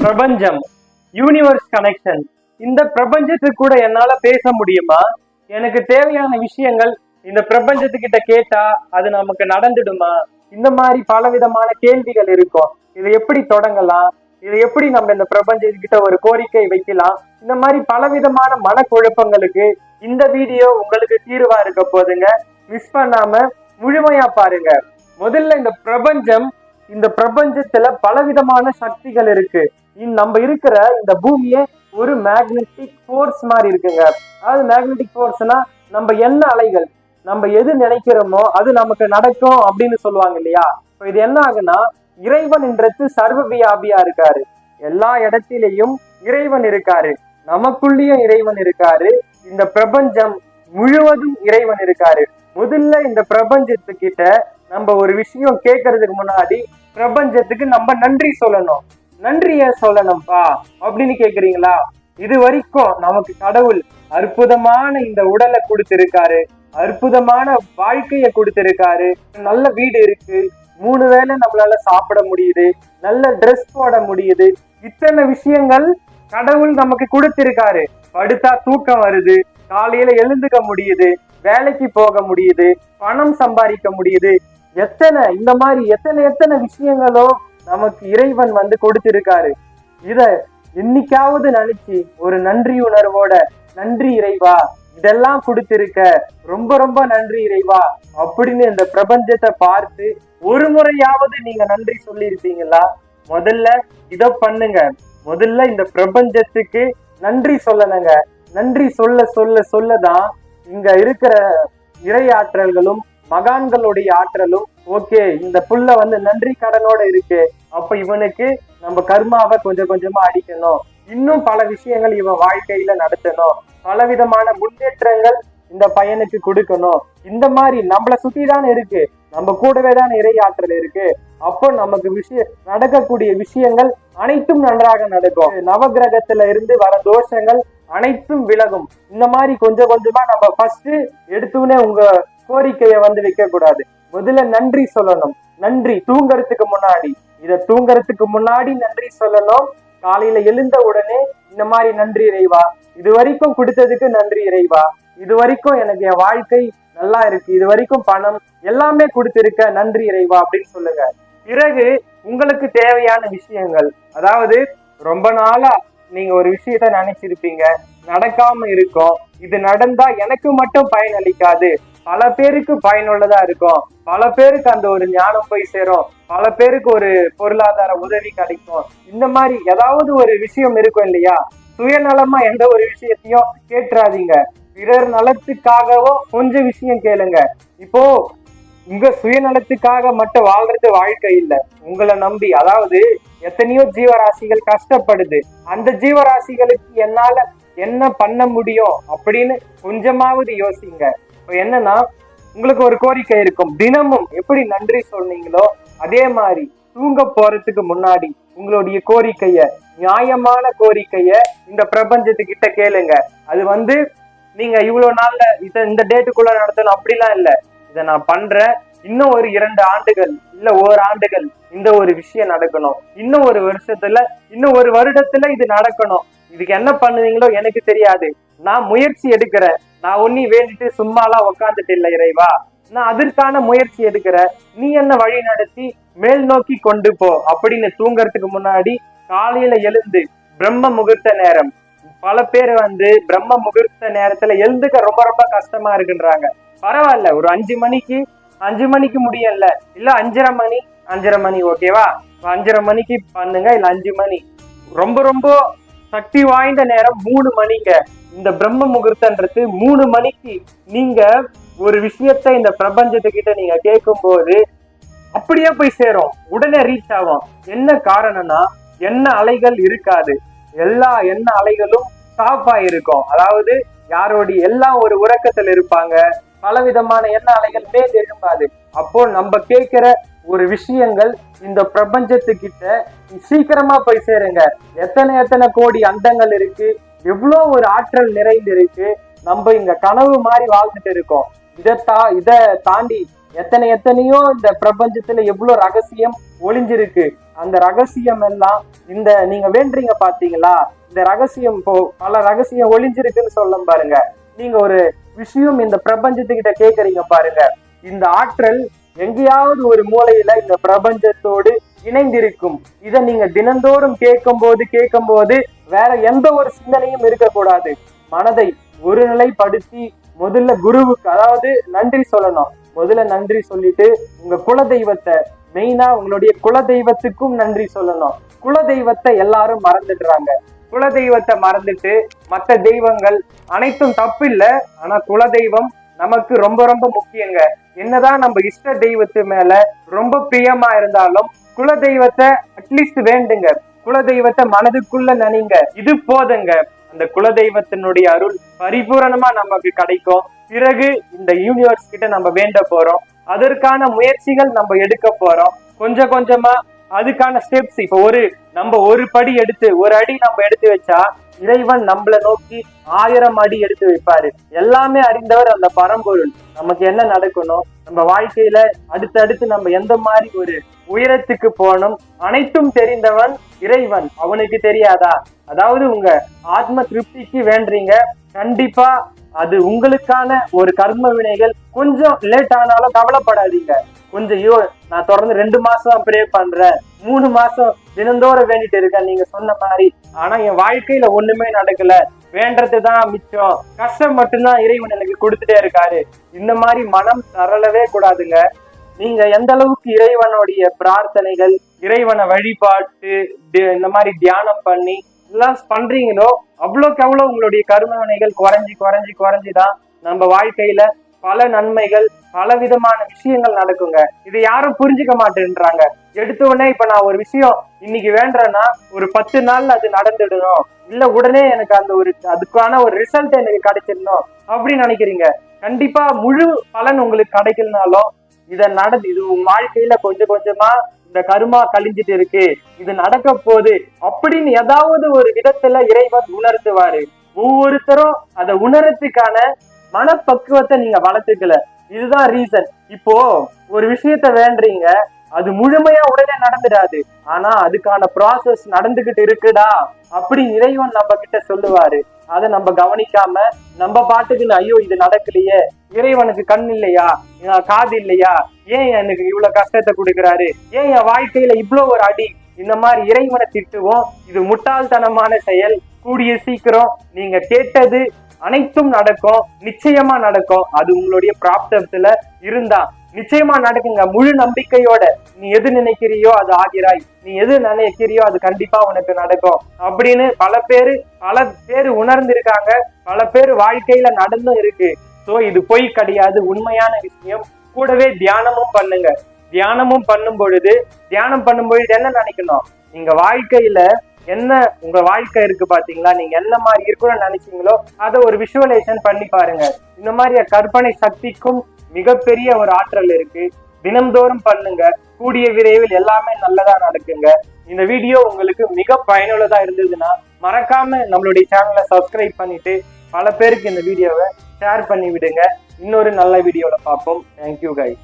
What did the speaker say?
பிரபஞ்சம் universe connection இந்த பிரபஞ்சத்துக்கு கூட என்னால பேச முடியுமா? எனக்கு தேவையான விஷயங்கள் இந்த பிரபஞ்சத்துக்கிட்ட கேட்டா அது நமக்கு நடந்துடுமா? இந்த மாதிரி பலவிதமான கேள்விகள் இருக்கும். இதை எப்படி தொடங்கலாம்? இதை எப்படி நம்ம இந்த பிரபஞ்சத்துக்கிட்ட ஒரு கோரிக்கை வைக்கலாம்? இந்த மாதிரி பலவிதமான மனக்குழப்பங்களுக்கு இந்த வீடியோ உங்களுக்கு தீர்வா இருக்க போதுங்க. மிஸ் பண்ணாம முழுமையா பாருங்க. முதல்ல இந்த பிரபஞ்சம் இந்த பிரபஞ்சத்துல பலவிதமான சக்திகள் இருக்கு. நம்ம இருக்கிற இந்த பூமியே ஒரு மேக்னெட்டிக் ஃபோர்ஸ் மாதிரி இருக்குங்க. அதாவது மேக்னெட்டிக் ஃபோர்ஸ்னா நம்ம என்ன அலைகள். நம்ம எது நினைக்கிறோமோ அது நமக்கு நடக்கும் அப்படின்னு சொல்லுவாங்க இல்லையா? இப்போ இது என்ன ஆகுனா இறைவன்ன்றது சர்வ வியாபியா இருக்காரு. எல்லா இடத்திலையும் இறைவன் இருக்காரு. நமக்குள்ளேயும் இறைவன் இருக்காரு. இந்த பிரபஞ்சம் முழுவதும் இறைவன் இருக்காரு. முதல்ல இந்த பிரபஞ்சத்துக்கிட்ட நம்ம ஒரு விஷயம் கேட்கறதுக்கு முன்னாடி பிரபஞ்சத்துக்கு நம்ம நன்றி சொல்லணும். நன்றிய சொல்லணும்ப்பா அப்படின்னு கேக்குறீங்களா? இது வரைக்கும் நமக்கு கடவுள் அற்புதமான இந்த உடலை கொடுத்திருக்காரு. அற்புதமான வாழ்க்கைய கொடுத்திருக்காரு. நல்ல வீடு இருக்கு. மூணு வேளை நம்மளால சாப்பிட முடியுது. நல்ல ட்ரெஸ் போட முடியுது. இத்தனை விஷயங்கள் கடவுள் நமக்கு கொடுத்திருக்காரு. படுத்தா தூக்கம் வருது. காலையில எழுந்துக்க முடியுது. வேலைக்கு போக முடியுது பணம் சம்பாதிக்க முடியுது எத்தனை இந்த மாதிரி எத்தனை எத்தனை விஷயங்களோ நமக்கு இறைவன் வந்து கொடுத்திருக்காரு. இத என்னைக்காவது நினைச்சு ஒரு நன்றி உணர்வோட நன்றி இறைவா இதெல்லாம் கொடுத்திருக்க ரொம்ப ரொம்ப நன்றி இறைவா அப்படின்னு இந்த பிரபஞ்சத்தை பார்த்து ஒரு முறையாவது நீங்க நன்றி சொல்லியிருப்பீங்களா? முதல்ல இத பண்ணுங்க. முதல்ல இந்த பிரபஞ்சத்துக்கு நன்றி சொல்லணுங்க. நன்றி சொல்ல சொல்ல சொல்லதான் இங்க இருக்கிற இறை ஆற்றல்களும் மகான்களுடைய ஆற்றலும் ஓகே இந்த புல்ல வந்து நன்றி கடனோட இருக்கு. அப்ப இவனுக்கு நம்ம கர்மாவை கொஞ்சம் கொஞ்சமா அடிக்கணும். இன்னும் பல விஷயங்கள் இவன் வாழ்க்கையில நடத்தணும். பலவிதமான முன்னேற்றங்கள் இந்த பையனுக்கு கொடுக்கணும். இந்த மாதிரி நம்மளை சுத்தி தான் இருக்கு. நம்ம கூடவே தான் இறை ஆற்றல் இருக்கு. அப்போ நமக்கு விஷய நடக்கக்கூடிய விஷயங்கள் அனைத்தும் நன்றாக நடக்கும். நவகிரகத்துல இருந்து வர தோஷங்கள் அனைத்தும் விலகும். இந்த மாதிரி கொஞ்சம் கொஞ்சமா நம்ம ஃபர்ஸ்ட் எடுத்தோடனே உங்க கோரிக்கையை வந்து வைக்க கூடாது முதல்ல நன்றி சொல்லணும். நன்றி தூங்கறதுக்கு முன்னாடி. இத தூங்கறதுக்கு முன்னாடி நன்றி சொல்லணும். காலையில எழுந்த உடனே இந்த மாதிரி நன்றி இறைவா. இது வரைக்கும் கொடுத்ததுக்கு நன்றி இறைவா. இது வரைக்கும் எனக்கு என் வாழ்க்கை நல்லா இருக்கு. இது வரைக்கும் பணம் எல்லாமே கொடுத்திருக்க நன்றி இறைவா அப்படின்னு சொல்லுங்க. பிறகு உங்களுக்கு தேவையான விஷயங்கள். அதாவது ரொம்ப நாளா நீங்க ஒரு விஷயத்த நினைச்சிருப்பீங்க. நடக்காம இருக்கும். இது நடந்தா எனக்கு மட்டும் பயன் அளிக்காது. பல பேருக்கு பயனுள்ளதா இருக்கும். பல பேருக்கு அந்த ஒரு ஞானம் போய் சேரும். பல பேருக்கு ஒரு பொருளாதார உதவி கிடைக்கும். இந்த மாதிரி ஏதாவது ஒரு விஷயம் இருக்கும் இல்லையா? சுயநலமா எந்த ஒரு விஷயத்தையும் கேட்டுறாதீங்க பிறர் நலத்துக்காகவோ கொஞ்சம் விஷயம் கேளுங்க. இப்போ உங்க சுயநலத்துக்காக மட்டும் வாழ்றது வாழ்க்கை இல்ல. உங்களை நம்பி அதாவது எத்தனையோ ஜீவராசிகள் கஷ்டப்படுது. அந்த ஜீவராசிகளுக்கு என்னால என்ன பண்ண முடியும் அப்படின்னு கொஞ்சமாவது யோசிங்க. இப்போ என்னன்னா உங்களுக்கு ஒரு கோரிக்கை இருக்கும். தினமும் எப்படி நன்றி சொன்னீங்களோ அதே மாதிரி தூங்க போறதுக்கு முன்னாடி உங்களுடைய கோரிக்கைய நியாயமான கோரிக்கைய இந்த பிரபஞ்சத்துக்கிட்ட கேளுங்க. அது வந்து நீங்க இவ்வளவு நாள்ல இத இந்த டேட்டுக்குள்ள நடத்தணும் அப்படிலாம் இல்ல. இத நான் பண்றேன். இன்னும் ஒரு இரண்டு ஆண்டுகள் இல்ல ஒரு ஆண்டுகள் இந்த ஒரு விஷயம் நடக்கணும். இன்னும் ஒரு வருஷத்துல இன்னும் ஒரு வருடத்துல இது நடக்கணும். இதுக்கு என்ன பண்ணுவீங்களோ எனக்கு தெரியாது. நான் முயற்சி எடுக்கிறேன். நான் ஒன்னி வேண்டிட்டு சும்மாலாம் உக்காந்துட்டு இல்லை இறைவா. நான் அதற்கான முயற்சி எடுக்கிற நீ என்ன வழி நடத்தி மேல் நோக்கி கொண்டு போ அப்படின்னு தூங்கறதுக்கு முன்னாடி காலையில எழுந்து பிரம்ம முகூர்த்த நேரம் பல பேர் வந்து பிரம்ம முகூர்த்த நேரத்துல எழுந்துக்க ரொம்ப ரொம்ப கஷ்டமா இருக்குன்றாங்க. பரவாயில்ல ஒரு அஞ்சு மணிக்கு அஞ்சு மணிக்கு முடியல இல்ல அஞ்சரை மணி அஞ்சரை மணி ஓகேவா அஞ்சரை மணிக்கு பண்ணுங்க இல்ல அஞ்சு மணி. ரொம்ப ரொம்ப சக்தி வாய்ந்த நேரம் மூணு மணிங்க. இந்த பிரம்ம முகூர்த்தன்றது மூணு மணிக்கு நீங்க ஒரு விஷயத்த இந்த பிரபஞ்சத்துக்கிட்ட நீங்க கேட்கும்போது அப்படியே போய் சேரும். உடனே ரீச் ஆகும். என்ன காரணம்னா என்ன அலைகள் இருக்காது. எல்லா எண்ண அலைகளும் ஸ்டாப் ஆயிருக்கும் அதாவது யாரோடைய எல்லாம் ஒரு உறக்கத்துல இருப்பாங்க. பலவிதமான எண்ண அலைகள் மேல் எழும்பாது. அப்போ நம்ம கேட்கிற ஒரு விஷயங்கள் இந்த பிரபஞ்சத்துக்கிட்ட சீக்கிரமா போய் சேருங்க. எத்தனை எத்தனை கோடி அண்டங்கள் இருக்கு? எவ்வளோ ஒரு ஆற்றல் நிறைந்து இருக்கு நம்ம இங்க கனவு மாதிரி வாழ்ந்துட்டு இருக்கோம். இதை தா இதை தாண்டி எத்தனை எத்தனையோ இந்த பிரபஞ்சத்துல எவ்வளவு ரகசியம் ஒளிஞ்சிருக்கு. அந்த ரகசியம் எல்லாம் இந்த நீங்க வேண்டுறீங்க பாத்தீங்களா? இந்த ரகசியம் இப்போ பல ரகசியம் ஒளிஞ்சிருக்குன்னு சொல்ல பாருங்க. நீங்க ஒரு விஷயம் இந்த பிரபஞ்சத்துக்கிட்ட கேக்குறீங்க பாருங்க. இந்த ஆற்றல் எங்கேயாவது ஒரு மூலையில இந்த பிரபஞ்சத்தோடு இணைந்திருக்கும். இதை நீங்க தினந்தோறும் கேட்கும் போது கேட்கும் போது வேற எந்த ஒரு சிந்தனையும் இருக்கக்கூடாது. மனதை ஒருநிலைப்படுத்தி முதல்ல குருவுக்கு அதாவது நன்றி சொல்லணும். முதல்ல நன்றி சொல்லிட்டு உங்க குலதெய்வத்தை மெயினா உங்களுடைய குலதெய்வத்துக்கும் நன்றி சொல்லணும். குலதெய்வத்தை எல்லாரும் மறந்துடுறாங்க. குலதெய்வத்தை மறந்துட்டு மற்ற தெய்வங்கள் அனைத்தும் தப்பு இல்லை ஆனா குலதெய்வம் நமக்கு ரொம்ப ரொம்ப முக்கியங்க. என்னதான் நம்ம இஷ்ட தெய்வத்து மேல ரொம்ப பிரியமா இருந்தாலும் குல தெய்வத்தை அட்லீஸ்ட் வேண்டுங்க. குல தெய்வத்தை மனதுக்குள்ள நினைங்க. இது போதுங்க. அந்த குலதெய்வத்தினுடைய அருள் பரிபூரணமா நமக்கு கிடைக்கும். பிறகு இந்த யூனிவர்ஸ் கிட்ட நம்ம வேண்ட போறோம். அதற்கான முயற்சிகள் நம்ம எடுக்க போறோம். கொஞ்சம் கொஞ்சமா அதுக்கான ஸ்டெப்ஸ் இப்போ ஒரு நம்ம ஒரு படி எடுத்து ஒரு அடி நம்ம எடுத்து வச்சா இறைவன் நம்மளை நோக்கி ஆயிரம் அடி எடுத்து வைப்பாரு. எல்லாமே அறிந்தவர் அந்த பரம்பொருள். நமக்கு என்ன நடக்கணும்? நம்ம வாழ்க்கையில அடுத்தடுத்து நம்ம எந்த மாதிரி ஒரு உயரத்துக்கு போகணும். அனைத்தும் தெரிந்தவன் இறைவன். அவனுக்கு தெரியாதா? அதாவது உங்க ஆத்ம திருப்திக்கு வேண்டுறீங்க கண்டிப்பா அது உங்களுக்கான ஒரு கர்ம வினைகள். கொஞ்சம் லேட் ஆனாலும் கவலைப்படாதீங்க. கொஞ்சம் ஐயோ நான் தொடர்ந்து ரெண்டு மாசம் ப்ரே பண்றேன். மூணு மாசம் தினந்தோறும் வேண்டிட்டு இருக்கேன் நீங்க சொன்ன மாதிரி. ஆனா என் வாழ்க்கையில ஒண்ணுமே நடக்கல. வேண்டது தான் மிச்சம். கஷ்டம் மட்டும்தான் இறைவன் எனக்கு கொடுத்துட்டே இருக்காரு. இந்த மாதிரி மனம் தரலவே கூடாதுங்க. நீங்க எந்த அளவுக்கு இறைவனுடைய பிரார்த்தனைகள் இறைவனை வழிபாட்டு இந்த மாதிரி தியானம் பண்ணி எல்லாம் பண்றீங்களோ அவ்வளோக்கு அவ்வளோ உங்களுடைய கர்ம வினைகள் குறைஞ்சி குறைஞ்சி குறைஞ்சிதான். நம்ம வாழ்க்கையில பல நன்மைகள் பல விதமான விஷயங்கள் நடக்குங்க. இது யாரும் புரிஞ்சுக்க மாட்டேன்றாங்க. எடுத்த உடனே இப்ப நான் ஒரு விஷயம் இன்னைக்கு வேண்டேன்னா ஒரு பத்து நாள்ல அது நடந்துடணும். இல்ல உடனே எனக்கு அந்த ஒரு அதுக்கான ஒரு ரிசல்ட் எனக்கு கிடைச்சிடணும் அப்படின்னு நினைக்கிறீங்க. கண்டிப்பா முழு பலன் உங்களுக்கு கிடைக்கலனாலும் இத நடந்து இது உன் வாழ்க்கையில கொஞ்சம் கொஞ்சமா இந்த கருமா கழிஞ்சிட்டு இருக்கு. இது நடக்க போகுது அப்படின்னு ஏதாவது ஒரு விதத்துல இறைவன் உணர்த்துவாரு. ஒவ்வொருத்தரும் அதை உணரத்துக்கான மனப்பக்குவத்தை நீங்க வளர்த்துக்கல. இதுதான் ரீசன் இப்போ ஒரு விஷயத்த வேண்டுறீங்க அது முழுமையா உடனே நடந்துடாது. ஆனா அதுக்கான ப்ராசஸ் நடந்துகிட்டு இருக்குடா அப்படி இறைவன் நம்ம கிட்ட சொல்லுவாரு. அதை நம்ம கவனிக்காம நம்ம பாட்டுக்குன்னு ஐயோ இது நடக்கலையே இறைவனுக்கு கண் இல்லையா? காது இல்லையா? ஏன் எனக்கு இவ்வளவு கஷ்டத்தை கொடுக்கறாரு? ஏன் என் வாழ்க்கையில இவ்வளவு ஒரு அடி? இந்த மாதிரி இறைவனை திட்டுவோம். இது முட்டாள்தனமான செயல். கூடிய சீக்கிரம் நீங்க கேட்டது அனைத்தும் நடக்கும். நிச்சயமா நடக்கும். அது உங்களுடைய பிராப்தத்துல இருந்தா. நிச்சயமா நடக்குங்க. முழு நம்பிக்கையோட நீ எது நினைக்கிறியோ அது ஆகிறாய். நீ எது நினைக்கிறியோ அது கண்டிப்பா உனக்கு நடக்கும். அப்படின்னு பல பேரு பல பேர் உணர்ந்திருக்காங்க. பல பேர் வாழ்க்கையில நடந்தும் இருக்கு. சோ இது பொய் கிடையாது. உண்மையான விஷயம். கூடவே தியானமும் பண்ணுங்க. தியானமும் பண்ணும் பொழுது தியானம் பண்ணும் பொழுது என்ன நினைக்கணும்? நீங்க வாழ்க்கையில என்ன உங்க வாழ்க்கை இருக்கு பாத்தீங்களா? நீங்க என்ன மாதிரி இருக்கணும்னு நினைச்சீங்களோ அதை ஒரு விஷுவலைசேஷன் பண்ணி பாருங்க. இந்த மாதிரி கற்பனை சக்திக்கும் மிகப்பெரிய ஒரு ஆற்றல் இருக்கு. தினம்தோறும் பண்ணுங்க. கூடிய விரைவில் எல்லாமே நல்லதா நடக்குங்க. இந்த வீடியோ உங்களுக்கு மிக பயனுள்ளதா இருந்ததுன்னா மறக்காம நம்மளுடைய சேனலை சப்ஸ்கிரைப் பண்ணிட்டு பல பேருக்கு இந்த வீடியோவை ஷேர் பண்ணி விடுங்க இன்னொரு நல்ல வீடியோல பார்ப்போம். Thank you guys